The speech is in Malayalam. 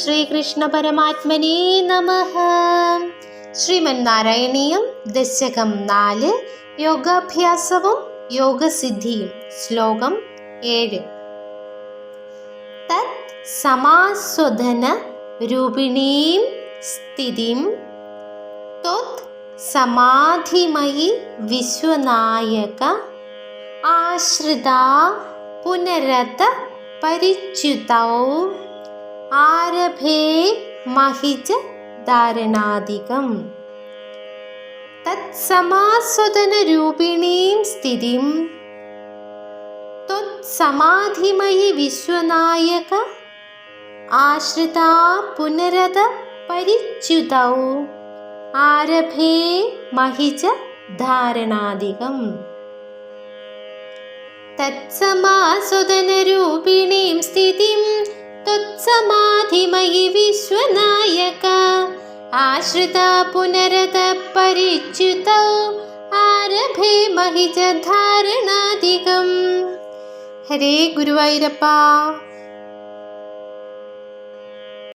ശ്രീകൃഷ്ണ പരമാത്മനേ നമ. ശ്രീമന്നാരായണീയം ദശകം നാല് യോഗാഭ്യാസവും യോഗസിദ്ധിയും ശ്ലോകം ഏഴ്. തത് സമാസ്വദന രൂപിണീം സ്ഥിതിം ത്വത് സമാധിമയി വിശ്വനായക ആശ്രിത പുനരത പരിച്യുതൗ. ആരഭേ മഹിജ ധാരണാധികം. തത്സമാസ്വദനരൂപിണീം സ്ഥിതിം. ത്വത്സമാധിമയി വിശ്വനായക ആശ്രിതാ പുനരത പരിച്യുതൗ. ആരഭേ മഹിജ ധാരണാധികം. തത്സമാസുതനരൂപിണീം സ്ഥിതിം. ത്വത്സമാധിമയി വിശ്വനായക. ആശ്രിത പുനരത പരിച്യുതൗ. ആരഭേ മഹിജ ധാരണാധികം. ഹരേ ഗുരുവായൂരപ്പ.